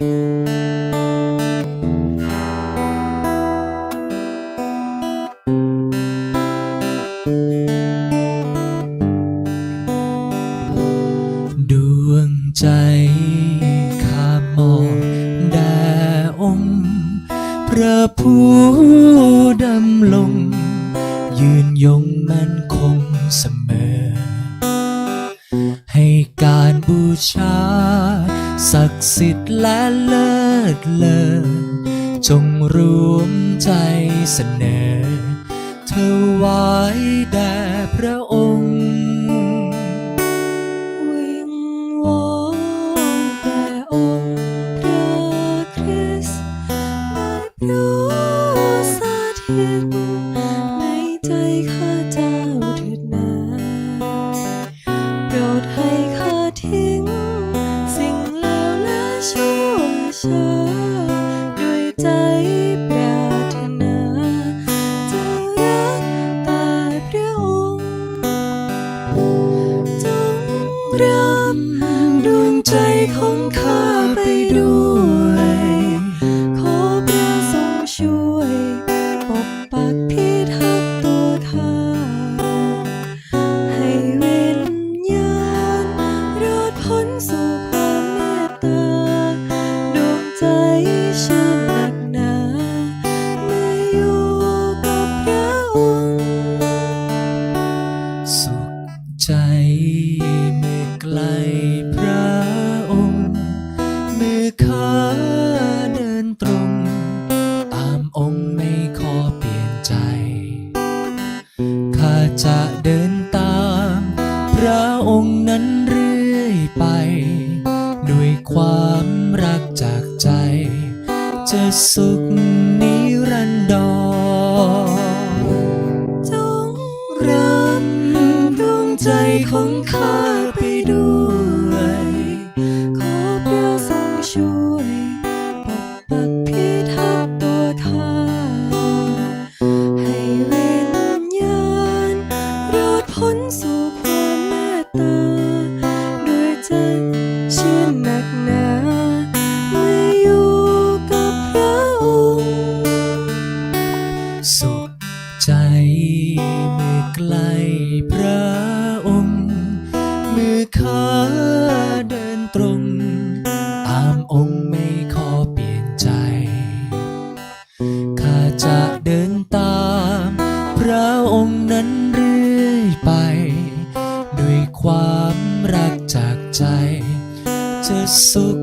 ดวงใจข้ามองแด่องค์พระผู้ดำลง ยืนยงมั่นคงเสมอ ให้การบูชา ศักดิ์สิทธิ์และเลิศเลอจงรวมใจเสนอถวายแด่ รับดวงใจของข้าไปด้วย ขอพระทรงช่วยปกปักพิทักษ์ตัวข้า ให้เวิญญาณรอดพ้นสู่ความเมตตา ดวงใจชื่นหนักหนาเมื่ออยู่กับพระองค์สุขใจ เมื่อใกลพระองค์มือข้าเดินตรง ตามองค์ไม่ขอเปลี่ยนใจข้าจะเดินตาม พระองค์นั้นเรื่อยไป ด้วยความรักจากใจ จะสุข หนักหนาเมื่ออยู่กับพระองค์สุขใจเมื่อใกล้พระองค์เมื่อข้าเดินตรงตามองค์ไม่ขอเปลี่ยนใจข้าจะเดินตามพระองค์นั้นเรื่อยไป ด้วยความ รั